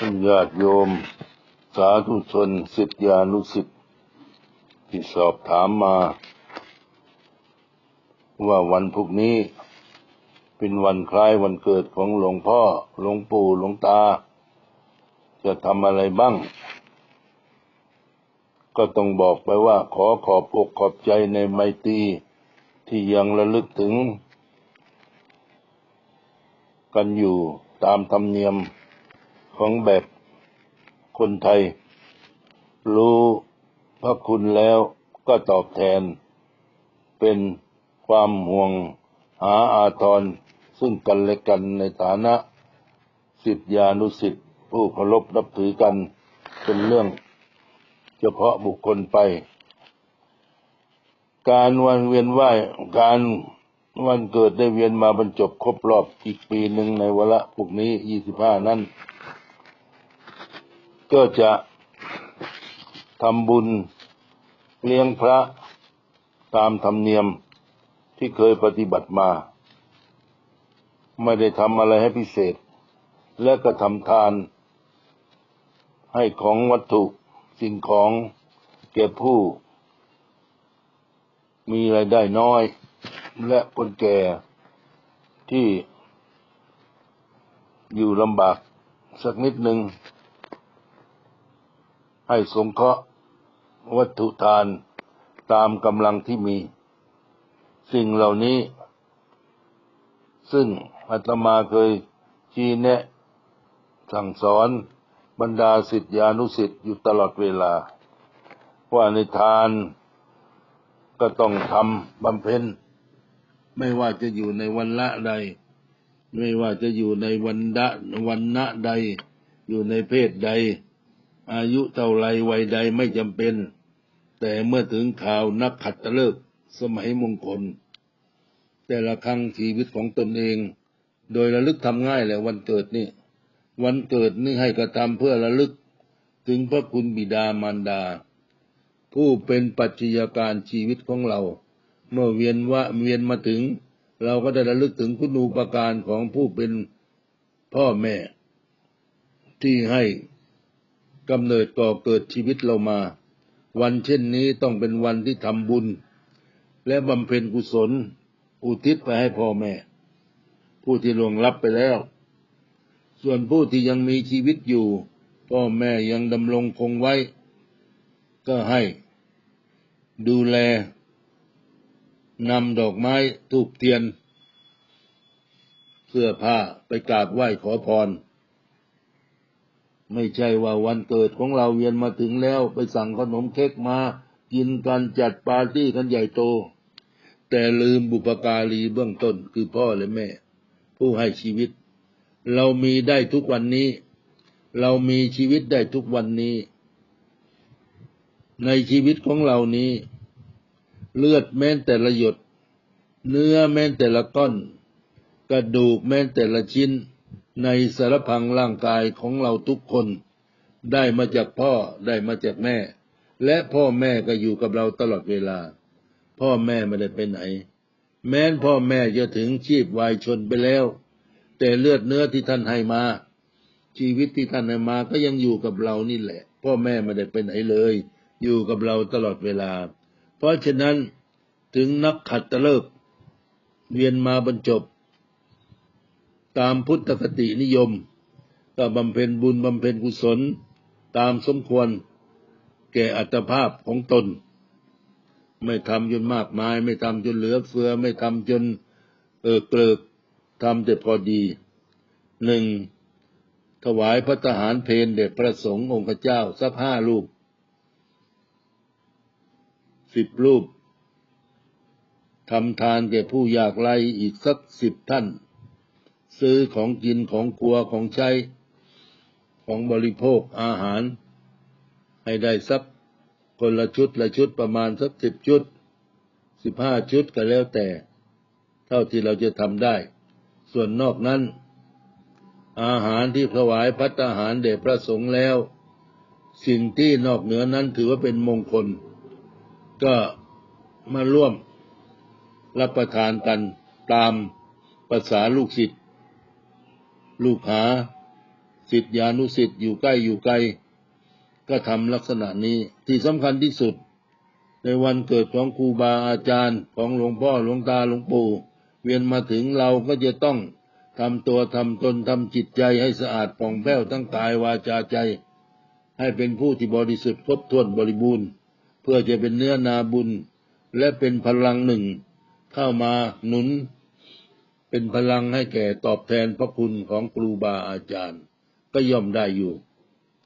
ท่านญาติโยม สาธุชนสิทธิานุสิทธิ์ที่สอบถามมา ว่าวันพรุ่งนี้ เป็นวันคล้ายวันเกิดของหลวงพ่อหลวงปู่หลวงตา จะทำอะไรบ้าง ก็ต้องบอกไปว่าขอขอบอกขอบใจในไมตรีที่ยังระลึกถึง กันอยู่ตามธรรมเนียม ของแบบคนไทย รู้พระคุณแล้วก็ตอบแทน เป็นความห่วงหาอาทรซึ่งกันและกันในฐานะสิทธิานุสิทธิผู้เคารพนับถือกันเป็นเรื่องเฉพาะบุคคลไป การวันเวียนไหวการวันเกิดได้เวียนมาบรรจบครบรอบอีกปีหนึ่งในวละพวกนี้ยี่สิบห้านั้น ก็จะทำบุญเลี้ยงพระตามธรรมเนียมที่เคยปฏิบัติมา ไม่ได้ทำอะไรให้พิเศษ และก็ทำทาน ให้ของวัตถุสิ่งของแก่ผู้ มีรายได้น้อย และคนแก่ที่อยู่ลำบากสักนิดหนึ่ง ให้สงเคราะห์วัตถุทานตามกำลังที่มี สิ่งเหล่านี้ ซึ่งอาตมาเคยชี้แนะ สั่งสอนบรรดาสิทธิานุสิทธิ์อยู่ตลอดเวลา ว่าในทานก็ต้องทำบำเพ็ญไม่ว่าจะอยู่ในวันละใด ไม่ว่าจะอยู่ในวันดะวันณะใด อยู่ในเพศใด อายุเท่าไรวัยใดไม่จำเป็น แต่เมื่อถึงข่าวนักขัดตะเลิกสมัยมงคล แต่ละครั้งชีวิตของตนเอง โดยระลึกทำง่ายแหละวันเกิดนี่ วันเกิดนี่ให้กระทำเพื่อระลึก ถึงพระคุณบิดามารดา ผู้เป็นปัจจัยการชีวิตของเรา เมื่อเวียนว่าเวียนมาถึง เราก็ได้ระลึกถึงคุณูปการของผู้เป็นพ่อแม่ ที่ให้ กำเนิดก่อเกิดชีวิตเรามา วันเช่นนี้ต้องเป็นวันที่ทำบุญ และบำเพ็ญกุศล อุทิศไปให้พ่อแม่ ผู้ที่ล่วงลับไปแล้ว ส่วนผู้ที่ยังมีชีวิตอยู่ พ่อแม่ยังดำรงคงไว้ ก็ให้ ดูแลนำดอกไม้ทูบเทียน เสื้อผ้าไปกราบไหว้ขอพร ไม่ใช่ว่าวันเกิดของเราเวียนมาถึงแล้วไปสั่งขนมเค้กมา กินกันจัดปาร์ตี้กันใหญ่โต แต่ลืมบุปการีเบื้องต้นคือพ่อและแม่ ผู้ให้ชีวิต เรามีได้ทุกวันนี้ เรามีชีวิตได้ทุกวันนี้ ในชีวิตของเรานี้ เลือดแม้นแต่ละหยด เนื้อแม้นแต่ละก้อน กระดูกแม้นแต่ละชิ้น ในสารพังร่างกายของเราทุกคน ได้มาจากพ่อได้มาจากแม่ และพ่อแม่ก็อยู่กับเราตลอดเวลา พ่อแม่ไม่ได้ไปไหน แม้นพ่อแม่จะถึงชีพวายชนไปแล้ว แต่เลือดเนื้อที่ท่านให้มา ชีวิตที่ท่านให้มาก็ยังอยู่กับเรานี่แหละ พ่อแม่ไม่ได้ไปไหนเลย อยู่กับเราตลอดเวลา เพราะฉะนั้นถึงนักขัดตะเลิกเวียนมาบรรจบ ตามพุทธคตินิยมก็บำเพ็ญบุญบำเพ็ญกุศล ตามสมควร แก่อัตภาพของตน ไม่ทำจนมากมาย ไม่ทำจนเหลือเฟือ ไม่ทำจนเออเกลิกทำแต่พอดีหนึ่งถวายพระทหารเพนเด็จพระสงฆ์องค์เจ้าสักห้ารูปสิบรูปทำทานแก่ผู้ยากไร้อีกสักสิบท่าน ซื้อของกินของครัวของใช้ ของบริโภคอาหาร ให้ได้สักคนละชุดละชุดประมาณสักสิบชุดสิบห้าชุดก็แล้วแต่ เท่าที่เราจะทำได้ ส่วนนอกนั้น อาหารที่ถวายพัตตาหารแด่พระสงฆ์แล้ว สิ่งที่นอกเหนือนั้นถือว่าเป็นมงคล ก็มาร่วมรับประทานกันตามภาษาลูกศิษย์ ลูกหาสิทธิานุสิทธิ์อยู่ใกล้อยู่ไกล ก็ทำลักษณะนี้ที่สำคัญที่สุด ในวันเกิดของครูบาอาจารย์ของหลวงพ่อหลวงตาหลวงปู่ เวียนมาถึงเราก็จะต้องทำตัวทำตนทำจิตใจให้สะอาดผ่องแผ้วทั้งกายวาจาใจ ให้เป็นผู้ที่บริสุทธิ์ครบถ้วนบริบูรณ์ เพื่อจะเป็นเนื้อนาบุญ และเป็นพลังหนึ่งเข้ามาหนุน เป็นพลังให้แก่ตอบแทนพระคุณของครูบาอาจารย์ ก็ย่อมได้อยู่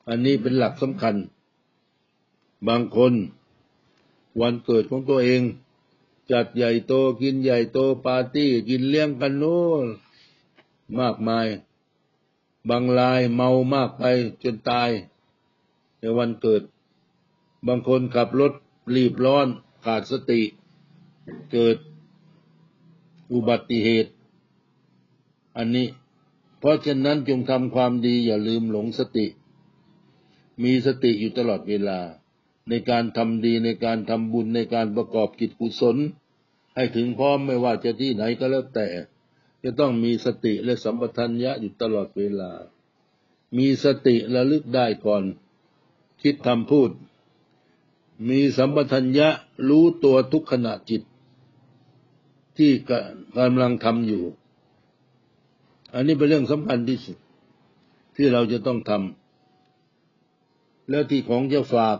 อันนี้เป็นหลักสำคัญ บางคน วันเกิดของตัวเอง จัดใหญ่โตกินใหญ่โตปาร์ตี้กินเลี้ยงกันโน้นมากมาย บางรายเมามากไปจนตาย ในวันเกิด บางคนขับรถรีบร้อนขาดสติ เกิดอุบัติเหตุ อันนี้ เพราะฉะนั้นจงทำความดีอย่าลืมหลงสติ มีสติอยู่ตลอดเวลา ในการทำดีในการทำบุญในการประกอบกิจกุศล ให้ถึงพร้อมไม่ว่าจะที่ไหนก็แล้วแต่ จะต้องมีสติและสัมปทัญญะอยู่ตลอดเวลา มีสติระลึกได้ก่อน คิดทำพูด มีสัมปทัญญะรู้ตัวทุกขณะจิตที่กำลังทำอยู่ อันนี้เป็นเรื่องสำคัญที่สุด ที่เราจะต้องทำแล้วที่ของจะฝาก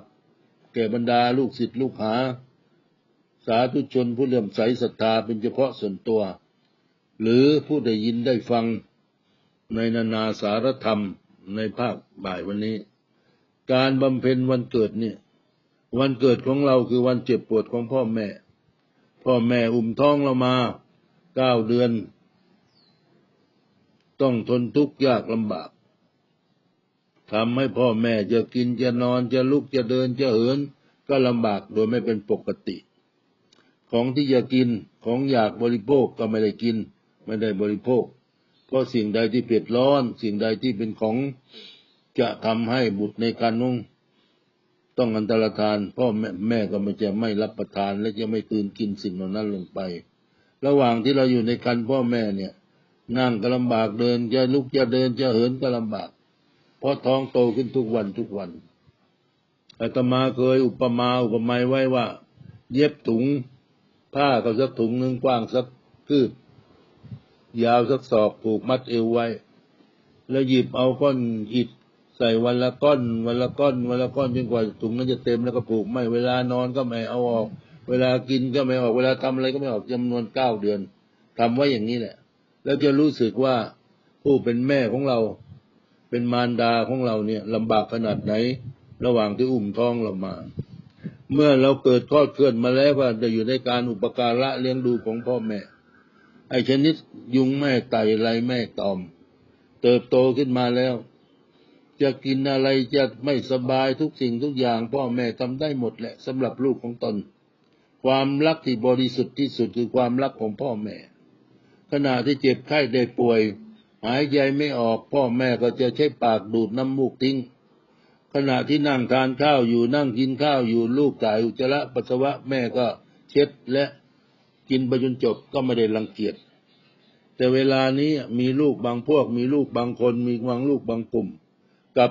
แก่บรรดาลูกศิษย์ลูกหา สาธุชนผู้เลื่อมใสศรัทธาเป็นเฉพาะส่วนตัว หรือผู้ได้ยินได้ฟังในนานาสารธรรมในภาคบ่ายวันนี้ การบำเพ็ญวันเกิดเนี่ย วันเกิดของเราคือวันเจ็บปวดของพ่อแม่ พ่อแม่อุ้มท้องเรามาเก้าเดือน ต้องทนทุกข์ยากลำบากทำให้พ่อแม่จะกินจะนอนจะลุกจะเดินจะเหิน ก็ลำบากโดยไม่เป็นปกติ ของที่จะกินของอยากบริโภคก็ไม่ได้กิน ไม่ได้บริโภค เพราะสิ่งใดที่เผ็ดร้อน สิ่งใดที่เป็นของจะทำให้บุตรในการนุ่งต้องอันตรธาน พ่อแม่แม่ก็ไม่จะไม่รับประทานและจะไม่ตื่นกินสิ่งเหล่านั้นลงไป ระหว่างที่เราอยู่ในคันพ่อแม่เนี่ย นั่งก็ลำบากเดินจะลุกจะเดินจะเหินก็ลำบาก เพราะท้องโตขึ้นทุกวันทุกวันอาตมาเคยอุปมาอุปไมยไว้ว่า เย็บถุงผ้ากับสักถุงหนึ่งกว้างสักคืบยาวสักศอกผูกมัดเอวไว้ แล้วหยิบเอาก้อนอิฐใส่วันละก้อน วันละก้อน วันละก้อนจนกว่าถุงนั้นจะเต็มแล้วก็ผูกไม่เวลานอนก็ไม่เอาออก เวลากินก็ไม่ออกเวลาทำอะไรก็ไม่ออกจำนวนเก้าเดือนทำไว้อย่างนี้แหละ แล้วจะรู้สึกว่าผู้เป็นแม่ของเรา เป็นมารดาของเราเนี่ยลำบากขนาดไหน ระหว่างที่อุ้มท้องเรามา เมื่อเราเกิดคลอดเคลื่อนมาแล้วก็จะอยู่ในการอุปการะเลี้ยงดูของพ่อแม่ ไอชนิดยุงแม่ไตไรแม่ตอม เติบโตขึ้นมาแล้ว จะกินอะไรจะไม่สบายทุกสิ่งทุกอย่าง พ่อแม่ทำได้หมดแหละสำหรับลูกของตน ความรักที่บริสุทธิ์ที่สุดคือความรักของพ่อแม่ ขณะที่เจ็บไข้ได้ป่วย หายใจไม่ออกพ่อแม่ก็จะใช้ปากดูดน้ำมูกทิ้ง ขณะที่นั่งทานข้าวอยู่นั่งกินข้าวอยู่ลูกถ่ายอุจจาระปัสสาวะแม่ก็เช็ดและกินไปจนจบก็ไม่ได้รังเกียจแต่เวลานี้มีลูกบางพวก มีลูกบางคนมีบางลูกบางกลุ่ม กับ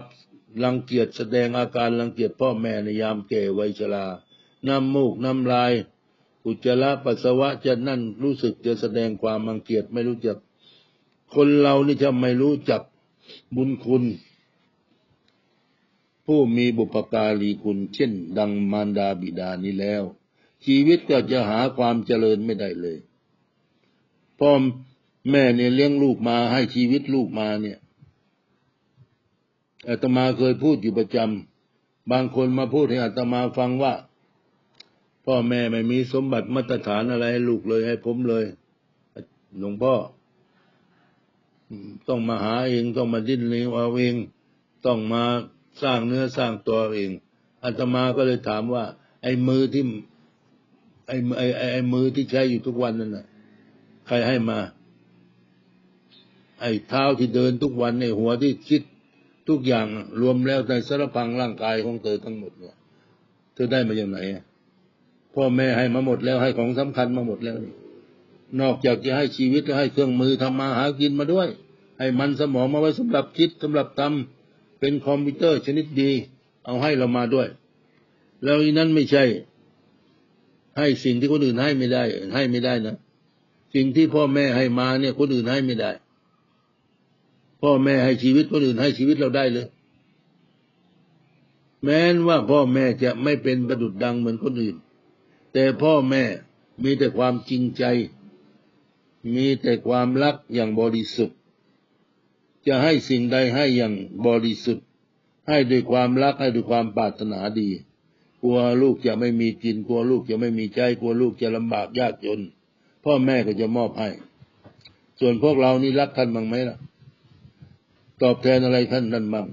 รังเกียจแสดงอาการรังเกียจพ่อแม่ในยามแก่วัยชรา น้ำมูกน้ำลาย อุจจาระปัสสาวะจะนั่นรู้สึกจะแสดงความรังเกียจไม่รู้จัก คนเรานี่จะไม่รู้จักบุญคุณ ผู้มีบุพการีคุณ เช่น ดังมารดาบิดานี้แล้ว ชีวิตก็จะหาความเจริญไม่ได้เลยพ่อแม่เนี่ยเลี้ยงลูกมาให้ชีวิตลูกมาเนี่ยอาตมาเคยพูดอยู่ประจำบางคนมาพูดให้อาตมาฟังว่า พ่อแม่ไม่มีสมบัติมาตรฐานอะไรให้ลูกเลยให้ผมเลยหลวงพ่อ ต้องมาหาเองต้องมาดิ้นรนเอาเอง ต้องมาสร้างเนื้อสร้างตัวเองอาตมาก็เลยถามว่า ไอ้มือที่ไอ้ไอ้ไอ้ไอมือที่ใช้อยู่ทุกวันนั่นน่ะ ใครให้มา ไอ้เท้าที่เดินทุกวันในหัวที่คิดทุกอย่างรวมแล้วในสารพังร่างกายของเธอทั้งหมดเนี่ยเธอได้มาอย่างไหนอะ พ่อแม่ให้มาหมดแล้วให้ของสำคัญมาหมดแล้วนี่นอกจากจะให้ชีวิตแล้วให้เครื่องมือทำมาหากินมาด้วย ให้มันสมองมาไว้สำหรับคิดสำหรับทำเป็นคอมพิวเตอร์ชนิดดี เอาให้เรามาด้วย แล้วอีนั้นไม่ใช่ ให้สิ่งที่คนอื่นให้ไม่ได้ ให้ไม่ได้นะสิ่งที่พ่อแม่ให้มาเนี่ยคนอื่นให้ไม่ได้ พ่อแม่ให้ชีวิตคนอื่นให้ชีวิตเราได้เลย แม้นว่าพ่อแม่จะไม่เป็นประดุดดังเหมือนคนอื่น แต่พ่อแม่มีแต่ความจริงใจ มีแต่ความรักอย่างบริสุทธิ์ จะให้สิ่งใดให้อย่างบริสุทธิ์ ให้ด้วยความรักให้ด้วยความปรารถนาดี กลัวลูกจะไม่มีกินกลัวลูกจะไม่มีใจกลัวลูกจะลำบากยากจน พ่อแม่ก็จะมอบให้ ส่วนพวกเรานี่รักท่านบ้างไหมล่ะ ตอบแทนอะไรท่านนั่นบ้าง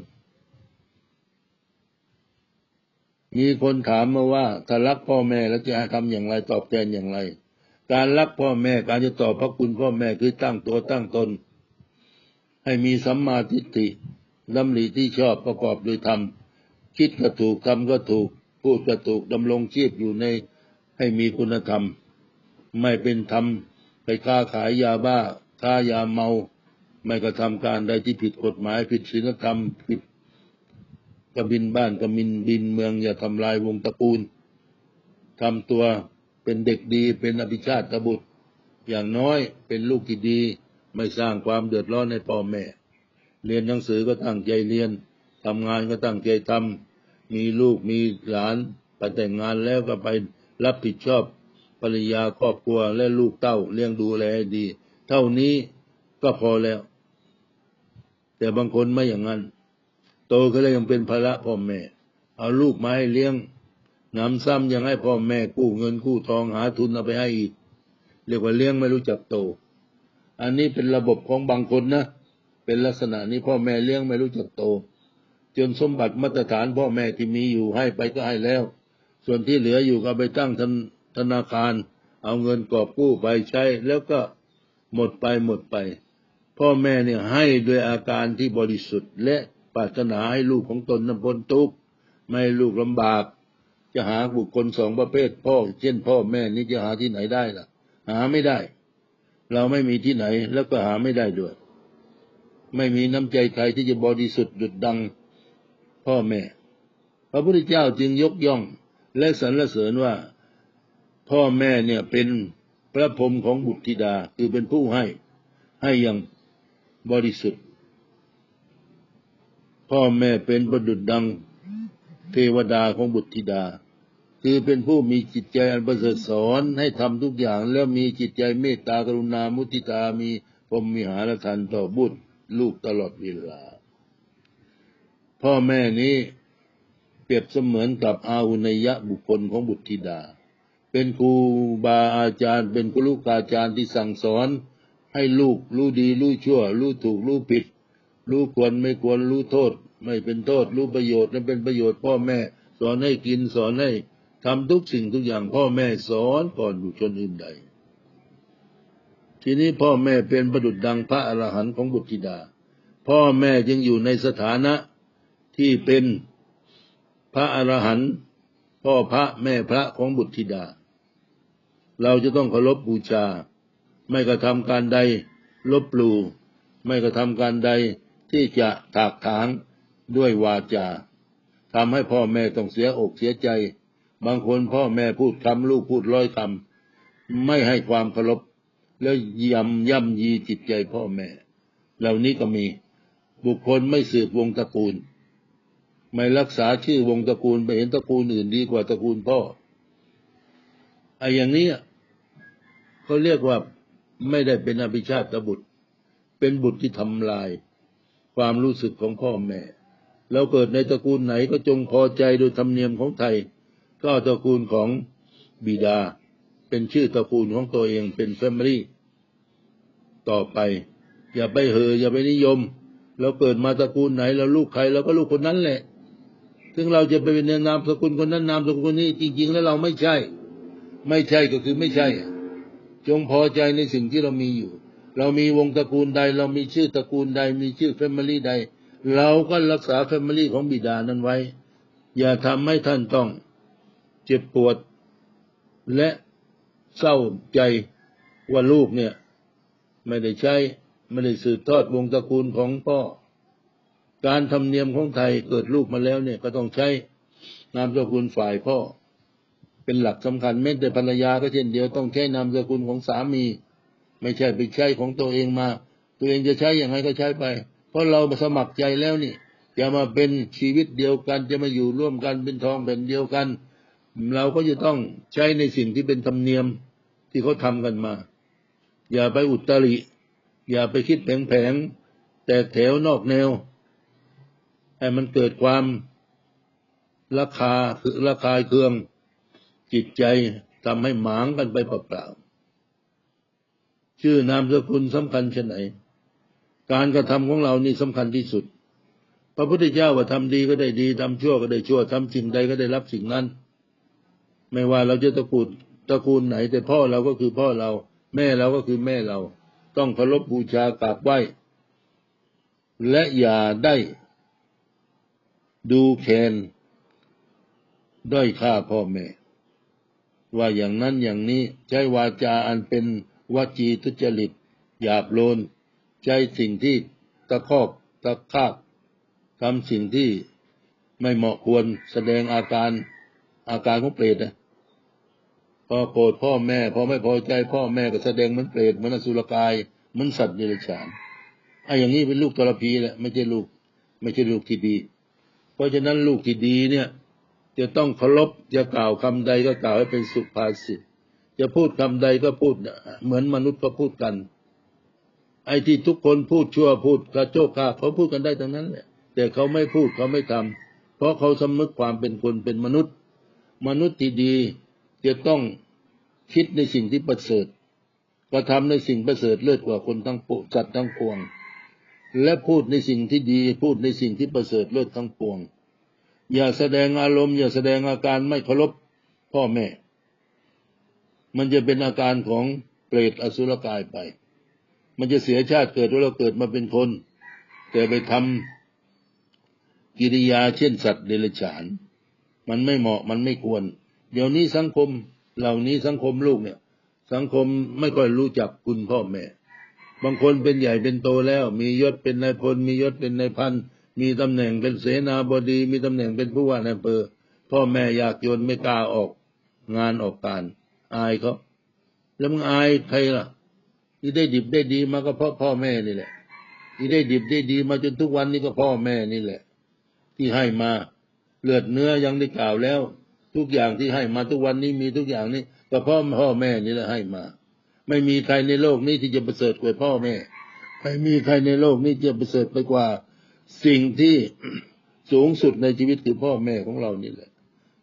มีคนถามมาว่าถ้ารักพ่อแม่แล้วจะทำอย่างไรตอบแทนอย่างไร การรักพ่อแม่การจะตอบพระคุณพ่อแม่คือตั้งตัวตั้งตน ให้มีสัมมาทิฏฐิดำริที่ชอบประกอบด้วยธรรมคิดก็ถูกทำก็ถูก พูดก็ถูกดำรงชีพอยู่ในให้มีคุณธรรม ไม่เป็นธรรมไปค้าขายยาบ้าค้ายาเมา ไม่กระทำการใดที่ผิดกฎหมายผิดศีลธรรมผิด กบินบ้านกบินบินเมืองอย่าทำลายวงตระกูลทำตัวเป็นเด็กดีเป็นอภิชาติบุตร อย่างน้อยเป็นลูกที่ดี ไม่สร้างความเดือดร้อนให้พ่อแม่ เรียนหนังสือก็ตั้งใจเรียนทำงานก็ตั้งใจทำมีลูกมีหลานไปแต่งงานแล้วก็ไปรับผิดชอบภรรยาครอบครัวและลูกเต้าเลี้ยงดูแลให้ดี เท่านี้ก็พอแล้ว แต่บางคนไม่อย่างนั้น โตก็เลยยังเป็นภาระพ่อแม่ เอาลูกมาให้เลี้ยงนำซ้ำยังให้พ่อแม่กู้เงินกู้ทองหาทุนเอาไปให้อีก เรียกว่าเลี้ยงไม่รู้จักโต อันนี้เป็นระบบของบางคนนะ เป็นลักษณะนี้พ่อแม่เลี้ยงไม่รู้จักโต จนสมบัติมาตรฐานพ่อแม่ที่มีอยู่ให้ไปก็ให้แล้ว ส่วนที่เหลืออยู่ก็ไปตั้งธนธนาคาร เอาเงินกอบกู้ไปใช้ แล้วก็หมดไปหมดไป พ่อแม่เนี่ยให้ด้วยอาการที่บริสุทธิ์และ ปรารถนาให้ลูกของตนนั้นพ้นทุกข์ไม่ลูกลำบาก จะหาบุคคลสองประเภทพ่อ เช่นพ่อแม่นี่จะหาที่ไหนได้ล่ะ หาไม่ได้ เราไม่มีที่ไหนแล้วก็หาไม่ได้ด้วย ไม่มีน้ำใจใครที่จะบริสุทธิ์ดุดดัง พ่อแม่ พระพุทธเจ้าจึงยกย่อง และสรรเสริญว่า พ่อแม่เนี่ยเป็นพระพรมของบุตรธิดาคือเป็นผู้ให้ให้อย่างบริสุทธิ์ พ่อแม่เป็นประดุจดังเทวดาของบุตรธิดา คือเป็นผู้มีจิตใจอันประเสริฐสอนให้ทำทุกอย่างแล้วมีจิตใจเมตตากรุณามุติตามีพรหมมีหารทันต่อบุตรลูกตลอดเวลา พ่อแม่นี้เปรียบเสมือนกับอาหุนยะบุคคลของบุตรธิดา เป็นครูบาอาจารย์ เป็นครูลูกอาจารย์ที่สั่งสอน ให้ลูกรู้ดีรู้ชั่วรู้ถูกรู้ผิด รู้ควรไม่ควรรู้โทษ ไม่เป็นโทษ รู้ประโยชน์นั้นเป็นประโยชน์พ่อแม่ สอนให้กินสอนให้ทำทุกสิ่งทุกอย่างพ่อแม่สอนก่อนบุคคลอื่นใด ทีนี้พ่อแม่เป็นประดุจดังพระอรหันต์ของบุตรธิดา พ่อแม่จึงอยู่ในสถานะที่เป็นพระอรหันต์พ่อพระแม่พระของบุตรธิดา เราจะต้องเคารพบูชา ไม่กระทำการใดลบหลู่ไม่กระทำการใด ที่จะถากถางด้วยวาจาทำให้พ่อแม่ต้องเสียอกเสียใจ บางคนพ่อแม่พูดคำลูกพูดร้อยคำไม่ให้ความเคารพแล้วยำย่ำยีจิตใจพ่อแม่ เหล่านี้ก็มี บุคคลไม่สืบวงตระกูล ไม่รักษาชื่อวงตระกูลไปเห็นตระกูลอื่นดีกว่าตระกูลพ่อไอ้อย่างนี้เขาเรียกว่าไม่ได้เป็นอภิชาติบุตร เป็นบุตรที่ทำลาย ความรู้สึกของพ่อแม่ เราเกิดในตระกูลไหนก็จงพอใจโดยธรรมเนียมของไทย ก็ตระกูลของบิดา เป็นชื่อตระกูลของตัวเองเป็นแฟมิลี่ต่อไป อย่าไปเหออย่าไปนิยม เราเกิดมาตระกูลไหนเราลูกใครเราก็ลูกคนนั้นแหละถึงเราจะไปเป็นนามสกุลคนนั้นนามสกุลคนนี้จริง ๆ แล้วเราไม่ใช่ ไม่ใช่ก็คือไม่ใช่ จงพอใจในสิ่งที่เรามีอยู่ เรามีวงตระกูลใด เรามีชื่อตระกูลใด มีชื่อแฟมิลี่ใด เราก็รักษาแฟมิลี่ของบิดานั้นไว้ อย่าทำให้ท่านต้องเจ็บปวด และเศร้าใจว่าลูกเนี่ย ไม่ได้ใช้ ไม่ได้สืบทอดวงตระกูลของพ่อ การทำเนียมของไทยเกิดลูกมาแล้วเนี่ยก็ต้องใช้นามสกุลฝ่ายพ่อ เป็นหลักสำคัญแม้แต่ภรรยาก็เช่นเดียวต้องใช้นามสกุลของสามี ไม่ใช่ไปใช้ของตัวเองมา ตัวเองจะใช้อย่างไรก็ใช้ไป เพราะเราสมัครใจแล้วนี่จะมาเป็นชีวิตเดียวกัน จะมาอยู่ร่วมกันเป็นทองแผ่นเดียวกัน เราก็จะต้องใช้ในสิ่งที่เป็นธรรมเนียมที่เขาทำกันมา อย่าไปอุตริ อย่าไปคิดแผงๆแตกแถวนอกแนวให้มันเกิดความราคาคือราคาเครื่องจิตใจทำให้หมางกันไปเปล่าๆ ชื่อนามสกุลสำคัญชนไหน การกระทำของเรานี่สำคัญที่สุด พระพุทธเจ้าว่าทำดีก็ได้ดีทำชั่วก็ได้ชั่วทำสิ่งใดก็ได้รับสิ่งนั้น ไม่ว่าเราจะตระกูลตระกูลไหน แต่พ่อเราก็คือพ่อเรา แม่เราก็คือแม่เรา ต้องเคารพบูชากราบไหว้และอย่าได้ ดูแคลนด้อยค่าพ่อแม่ ว่าอย่างนั้นอย่างนี้ใช้วาจาอันเป็น วจีทุจริต หยาบโลนใช้สิ่งที่ตะคอกตะคากทำสิ่งที่ไม่เหมาะควรแสดงอาการอาการของเปรตนะพอโกรธพ่อแม่ พอไม่พอใจพ่อแม่ก็แสดงเหมือนเปรตเหมือนอสุรกายเหมือนสัตว์เดรัจฉานไอ้อย่างนี้เป็นลูกทรพีแหละไม่ใช่ลูก ไม่ใช่ลูกที่ดี เพราะฉะนั้นลูกที่ดีเนี่ย จะต้องเคารพจะกล่าวคำใดก็กล่าวให้เป็นสุภาษิต จะพูดคำใดก็พูดเหมือนมนุษย์ก็พูดกัน ไอ้ที่ทุกคนพูดชั่วพูดกระโจกกาเขาพูดกันได้ทั้งนั้นแหละแต่เขาไม่พูดเขาไม่ทำเพราะเขาสำนึกความเป็นคนเป็นมนุษย์ มนุษย์ที่ดีจะต้องคิดในสิ่งที่ประเสริฐกระทำในสิ่งประเสริฐเลิศกว่าคนทั้งปวงจัดทั้งปวง และพูดในสิ่งที่ดี พูดในสิ่งที่ประเสริฐเลิศทั้งปวง อย่าแสดงอารมณ์ อย่าแสดงอาการไม่เคารพพ่อแม่ มันจะเป็นอาการของเปรตอสุรกายไป มันจะเสียชาติเกิดว่าเราเกิดมาเป็นคน แต่ไปทำกิริยาเช่นสัตว์เดรัจฉาน มันไม่เหมาะมันไม่ควร เดี๋ยวนี้สังคมเหล่านี้สังคมลูกเนี่ย สังคมไม่ค่อยรู้จักคุณพ่อแม่ บางคนเป็นใหญ่เป็นโตแล้ว มียศเป็นนายพลมียศเป็นนายพันมีตำแหน่งเป็นเสนาบดี มีตำแหน่งเป็นผู้ว่านายอำเภอพ่อแม่อยากโยนไม่กล้าออกงานออกการ อายเขาแล้วมึงอายใครล่ะที่ได้ดิบได้ดีมาก็เพราะพ่อแม่นี่แหละ ที่ได้ดิบได้ดีมาจนทุกวันนี้ก็พ่อแม่นี่แหละ ที่ให้มาเลือดเนื้อยังได้กล่าวแล้ว ทุกอย่างที่ให้มาทุกวันนี้มีทุกอย่างนี้ก็พ่อพ่อแม่นี่แหละให้มา ไม่มีใครในโลกนี้ที่จะประเสริฐกว่าพ่อแม่ไม่มีใครในโลกนี้จะประเสริฐไปกว่า สิ่งที่สูงสุดในชีวิตคือพ่อแม่ของเรานี่แหละ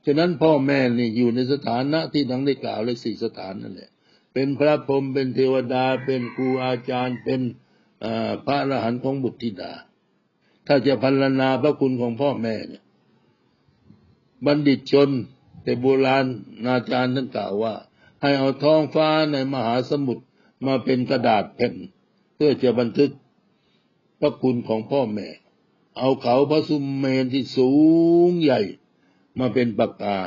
ฉะนั้นพ่อแม่นี่อยู่ในสถานะที่ดังได้กล่าวเลยสี่สถานนั่นแหละ เป็นพระพรหมเป็นเทวดา เป็นครูอาจารย์ เป็นพระอรหันต์ของบุตรธิดา ถ้าจะพัลนาพระคุณของพ่อแม่เนี่ยบัณฑิตชน แต่โบราณอาจารย์ท่านกล่าวว่า ให้เอาท้องฟ้าในมหาสมุทรมาเป็นกระดาษแผ่น เพื่อจะบันทึกพระคุณของพ่อแม่ เอาเขาพระสุมเมนที่สูงใหญ่ มาเป็นปากกา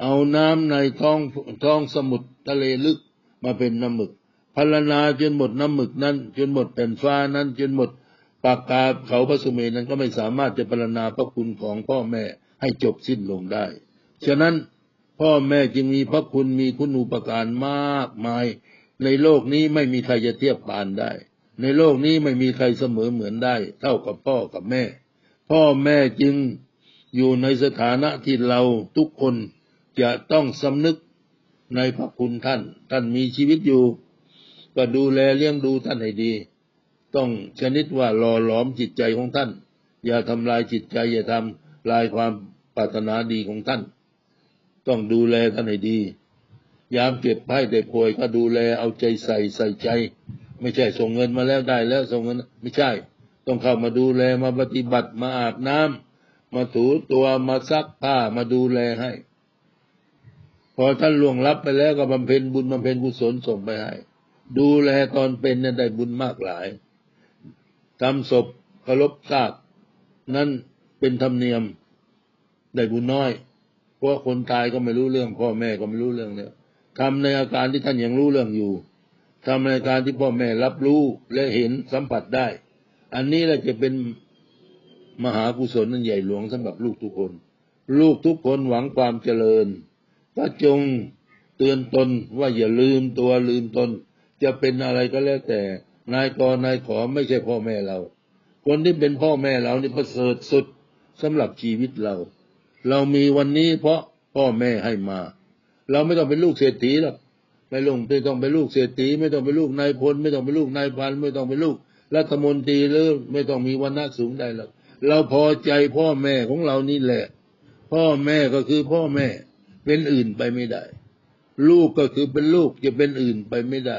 เอาน้ำในท้องท้องสมุทรทะเลลึกมาเป็นน้ำหมึกพรรณนาจนหมดน้ำหมึกนั้น จนหมดแผ่นฟ้านั้น จนหมดปากกาเขาพระสุเมนนั้นก็ไม่สามารถจะพรรณนาพระคุณของพ่อแม่ให้จบสิ้นลงได้ ฉะนั้นพ่อแม่จึงมีพระคุณมีคุณูปการมากมาย ในโลกนี้ไม่มีใครจะเทียบปานได้ ในโลกนี้ไม่มีใครเสมอเหมือนได้ เท่ากับพ่อกับแม่ พ่อแม่จึง อยู่ในสถานะที่เราทุกคนจะต้องสำนึกในพระคุณท่าน ท่านมีชีวิตอยู่ ก็ดูแลเลี้ยงดูท่านให้ดี ต้องชนิดว่าหล่อหลอมจิตใจของท่าน อย่าทำลายจิตใจ อย่าทำลายความปรารถนาดีของท่าน ต้องดูแลท่านให้ดี ยามเก็บไพ่ได้ป่วยก็ดูแลเอาใจใส่ใส่ใจ ไม่ใช่ส่งเงินมาแล้วได้แล้วส่งเงินไม่ใช่ ต้องเข้ามาดูแลมาปฏิบัติมาอาบน้ำ มาถูตัวมาซักผ้ามาดูแลให้ พอท่านล่วงลับไปแล้วก็บำเพ็ญบุญบำเพ็ญกุศลส่งไปให้ ดูแลตอนเป็นเนี่ยได้บุญมากหลายทำศพเคารพซาก นั้นเป็นธรรมเนียมได้บุญน้อย เพราะคนตายก็ไม่รู้เรื่องพ่อแม่ก็ไม่รู้เรื่องแล้วทำในอาการที่ท่านยังรู้เรื่องอยู่ทำในอาการที่พ่อแม่รับรู้และเห็นสัมผัสได้ อันนี้แหละจะเป็น มหากุศลนั้นใหญ่หลวงสำหรับลูกทุกคน ลูกทุกคนหวังความเจริญก็จงเตือนตนว่าอย่าลืมตัวลืมตน จะเป็นอะไรก็แล้วแต่ นายกนายขอไม่ใช่พ่อแม่เรา คนที่เป็นพ่อแม่เรานี่ประเสริฐสุดสำหรับชีวิตเรา เรามีวันนี้เพราะพ่อแม่ให้มา เราไม่ต้องเป็นลูกเศรษฐีหรอกไม่ลงไม่ต้องเป็นลูกเศรษฐีไม่ต้องเป็นลูกนายพลไม่ต้องเป็นลูกนายพันไม่ต้องเป็นลูกรัฐมนตรีหรือไม่ต้องมีวันณะสูงใดหรอก เราพอใจพ่อแม่ของเรานี่แหละ พ่อแม่ก็คือพ่อแม่ เป็นอื่นไปไม่ได้ ลูกก็คือเป็นลูกจะเป็นอื่นไปไม่ได้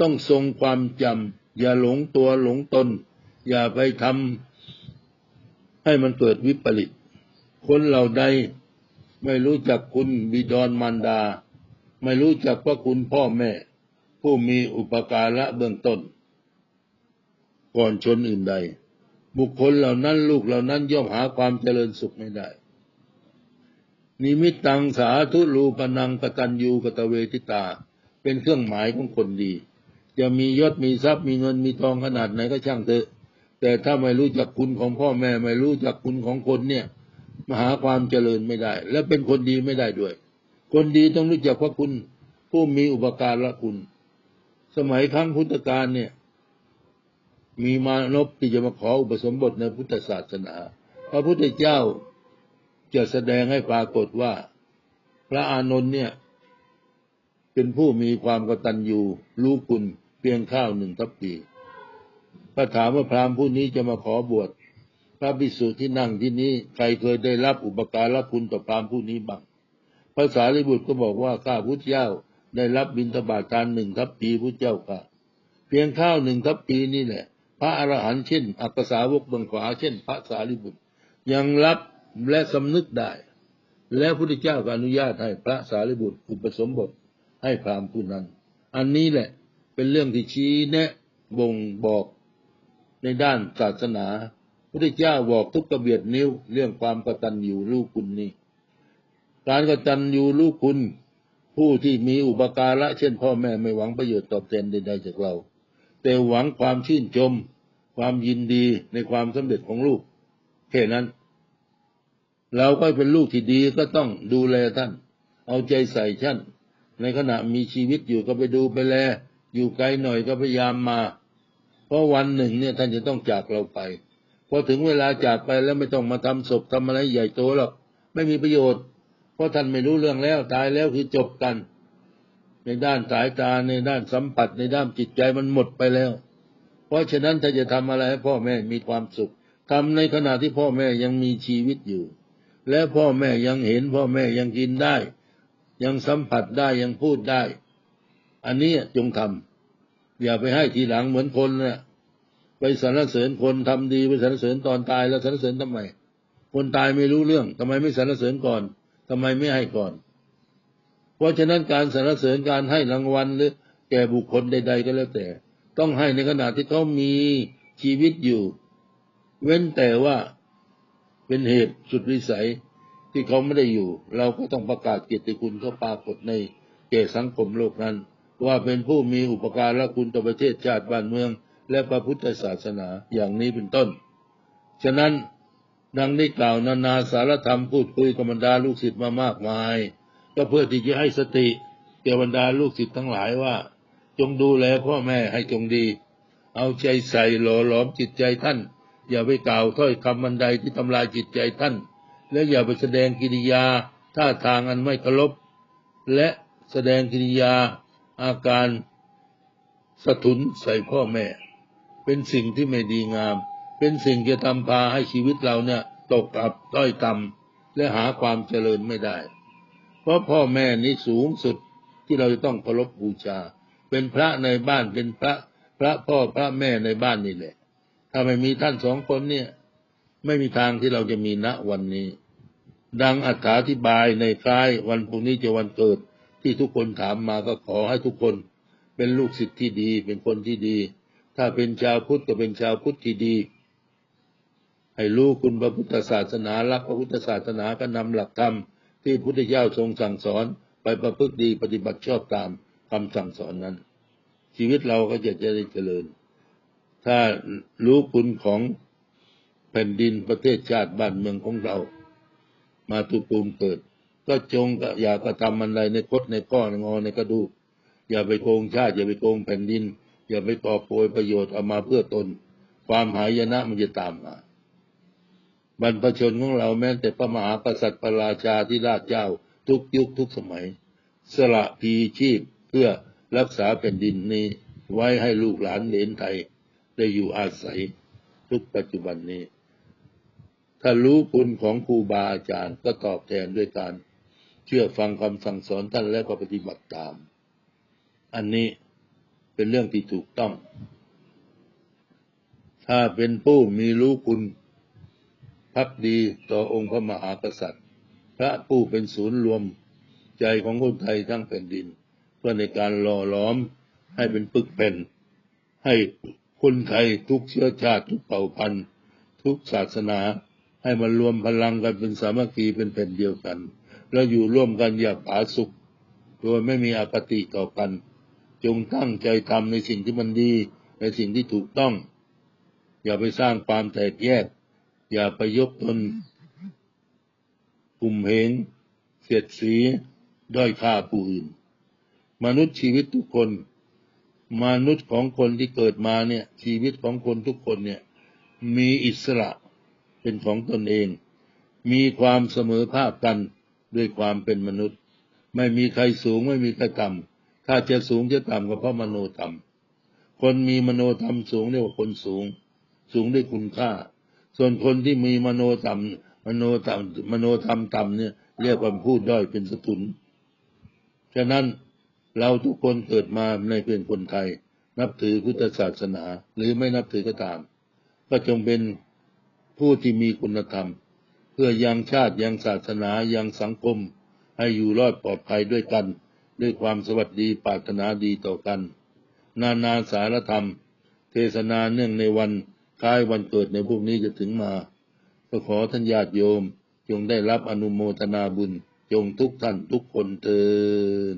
ต้องทรงความจำอย่าหลงตัวหลงตน อย่าไปทำให้มันเกิดวิปริต คนเหล่าใดไม่รู้จักคุณบิดรมารดา ไม่รู้จักพระคุณพ่อแม่ ผู้มีอุปการะเบื้องต้น ก่อนชนอื่นใด บุคคลเหล่านั้นลูกเหล่านั้นย่อมหาความเจริญสุขไม่ได้ นิมิตตังสาธุรูปนังกตัญญูกตเวทิตา เป็นเครื่องหมายของคนดี จะมียศมีทรัพย์มีเงินมีทองขนาดไหนก็ช่างเถอะ แต่ถ้าไม่รู้จักคุณของพ่อแม่ไม่รู้จักคุณของคนเนี่ยมาหาความเจริญไม่ได้ และเป็นคนดีไม่ได้ด้วย คนดีต้องรู้จักพระคุณ ผู้มีอุปการะคุณ สมัยครั้งพุทธกาลเนี่ย มีมานพที่จะมาขออุปสมบทในพุทธศาสนา พระพุทธเจ้าจะแสดงให้ปรากฏว่า พระอานนท์เนี่ย เป็นผู้มีความกตัญญูรู้คุณเพียงข้าวหนึ่งทัพปีพระถามว่าพราหมณ์ผู้นี้จะมาขอบวชพระภิกษุที่นั่งที่นี้ใครเคยได้รับอุปการะคุณต่อพราหมณ์ผู้นี้บ้างภาษาลิบุตรก็บอกว่าข้าพุทธเจ้าได้รับบิณฑบาตทานหนึ่งทัพปีพุทธเจ้าค่ะ เพียงข้าวหนึ่งทัพปีนี่แหละ พระอรหันต์เช่น อักษาวกเบื้องขวาเช่น พระสารีบุตร ยังรับและสำนึกได้ แล้วพุทธเจ้าก็อนุญาตให้พระสารีบุตรอุปสมบทให้พราหมณ์ผู้นั้น อันนี้แหละเป็นเรื่องที่ชี้แนะบ่งบอกในด้านศาสนาพุทธเจ้าบอกทุกกระเบียดนิ้วเรื่องความกตัญญูลูกคุณนี้การกตัญญูลูกคุณ ผู้ที่มีอุปการะเช่นพ่อแม่ไม่หวังประโยชน์ตอบแทนใดๆจากเรา แต่หวังความชื่นชม ความยินดีในความสำเร็จของลูกแค่นั้น เราก็เป็นลูกที่ดีก็ต้องดูแลท่าน เอาใจใส่ท่าน ในขณะมีชีวิตอยู่ก็ไปดูไปแล อยู่ไกลหน่อยก็พยายามมา เพราะวันหนึ่งเนี่ยท่านจะต้องจากเราไปพอถึงเวลาจากไปแล้วไม่ต้องมาทำศพทำอะไรใหญ่โตหรอกไม่มีประโยชน์ เพราะท่านไม่รู้เรื่องแล้วตายแล้วคือจบกัน ในด้านสายตาในด้านสัมผัส ในด้านจิตใจมันหมดไปแล้ว เพราะฉะนั้นถ้าจะทำอะไรให้พ่อแม่มีความสุขทำในขณะที่พ่อแม่ยังมีชีวิตอยู่ และพ่อแม่ยังเห็นพ่อแม่ยังกินได้ ยังสัมผัสได้ยังพูดได้ อันนี้จงทำอย่าไปให้ทีหลังเหมือนคนเนี่ยไปสรรเสริญคนทำดีไปสรรเสริญตอนตายแล้วสรรเสริญทำไม คนตายไม่รู้เรื่องทำไมไม่สรรเสริญก่อนทำไมไม่ให้ก่อน เพราะฉะนั้นการสรรเสริญการให้รางวัลหรือแก่บุคคลใด ๆ ก็แล้วแต่ ต้องให้ในขณะที่เขามีชีวิตอยู่ เว้นแต่ว่าเป็นเหตุสุดวิสัยที่เขาไม่ได้อยู่ เราก็ต้องประกาศเกียรติคุณเขาปรากฏในแก่สังคมโลกนั้น ว่าเป็นผู้มีอุปการะคุณต่อประเทศชาติบ้านเมือง และพระพุทธศาสนาอย่างนี้เป็นต้น ฉะนั้นดังได้กล่าวนานาสารธรรมพูดคุยกับบรรดาลูกศิษย์มามากมาย ก็เพื่อที่จะให้สติแก่บรรดาลูกศิษย์ทั้งหลายว่า จงดูแลพ่อแม่ให้จงดี เอาใจใส่หล่อหลอมจิตใจท่าน อย่าไปกล่าวถ้อยคำบันใดที่ทำลายจิตใจท่าน และอย่าไปแสดงกิริยาท่าทางอันไม่เคารพและแสดงกิริยาอาการสะทุนใส่พ่อแม่ เป็นสิ่งที่ไม่ดีงาม เป็นสิ่งจะทำพาให้ชีวิตเราเนี่ยตกอับต้อยต่ำและหาความเจริญไม่ได้ เพราะพ่อแม่นี้สูงสุดที่เราจะต้องเคารพบูชา เป็นพระในบ้านเป็นพระพระพ่อพระแม่ในบ้านนี่แหละ ถ้าไม่มีท่านสองคนเนี่ย ไม่มีทางที่เราจะมีณวันนี้ ดังอธิบายในคล้ายวันพรุ่งนี้จะวันเกิดที่ทุกคนถามมาก็ขอให้ทุกคนเป็นลูกศิษย์ที่ดี เป็นคนที่ดี ถ้าเป็นชาวพุทธก็เป็นชาวพุทธที่ดี ให้รู้คุณพระพุทธศาสนารักพระพุทธศาสนาก็นำหลักธรรม ที่พุทธเจ้าทรงสั่งสอนไปประพฤติดีปฏิบัติชอบตามคำสั่งสอนนั้น ชีวิตเราก็จะจะได้เจริญ ถ้ารู้คุณของแผ่นดินประเทศชาติบ้านเมืองของเรา มาตุปูมเกิด ก็จงอย่ากระทำอะไรในคดในก้อนงอในกระดูก อย่าไปโกงชาติ อย่าไปโกงแผ่นดิน อย่าไปก่อโปรยประโยชน์เอามาเพื่อตน ความหายนะมันจะตามมา บรรพชนของเราแม้แต่พระมหากษัตริย์พระราชาที่ราชเจ้าทุกยุคทุกสมัย สละพีชีพเพื่อรักษาแผ่นดินนี้ไว้ให้ลูกหลานเหลนไทยได้อยู่อาศัยทุกปัจจุบันนี้ ถ้ารู้คุณของครูบาอาจารย์ก็ตอบแทนด้วยการ เชื่อฟังคำสั่งสอนท่านแล้วก็ปฏิบัติตาม อันนี้เป็นเรื่องที่ถูกต้อง ถ้าเป็นผู้มีรู้คุณ พักดีต่อองค์พระมหากษัตริย์ พระผู้เป็นศูนย์รวมใจของคนไทยทั้งแผ่นดิน เพื่อในการหล่อหลอมให้เป็นปึกเป็นให้คนไทยทุกเชื้อชาติทุกเผ่าพันธุ์ทุกศาสนาให้มันรวมพลังกันเป็นสามัคคีเป็นแผ่นเดียวกัน แล้วอยู่ร่วมกันอย่างผาสุข โดยไม่มีอคติต่อกัน จงตั้งใจทำในสิ่งที่มันดี ในสิ่งที่ถูกต้อง อย่าไปสร้างความแตกแยก อย่าไปยกตนกลุ่มเหงเสียดสีด้อยค่าผู้อื่น มนุษย์ชีวิตทุกคน มนุษย์ของคนที่เกิดมาเนี่ย ชีวิตของคนทุกคนเนี่ย มีอิสระเป็นของตนเอง มีความเสมอภาคกันด้วยความเป็นมนุษย์ ไม่มีใครสูงไม่มีใครต่ำถ้าจะสูงจะต่ำก็เพราะมโนธรรมคนมีมโนธรรมสูงเรียกว่าคนสูง สูงด้วยคุณค่า ส่วนคนที่มีมโนต่ำมโนต่ำมโนธรรมต่ำเนี่ยเรียกว่าพูดด้อยเป็นสตุนฉะนั้นเราทุกคนเกิดมาในเป็นคนไทย นับถือพุทธศาสนา หรือไม่นับถือก็ตาม ก็จงเป็นผู้ที่มีคุณธรรม เพื่อยังชาติยังศาสนายังสังคม ให้อยู่รอดปลอดภัยด้วยกัน ด้วยความสวัสดีปรารถนาดีต่อกัน นานาสารธรรม เทศนาเนื่องในวัน กล้วันเกิดในพวกนี้จะถึงมา ก็ขอท่านญาติโยม จงได้รับอนุโมทนาบุญ จงทุกท่านทุกคนเตือน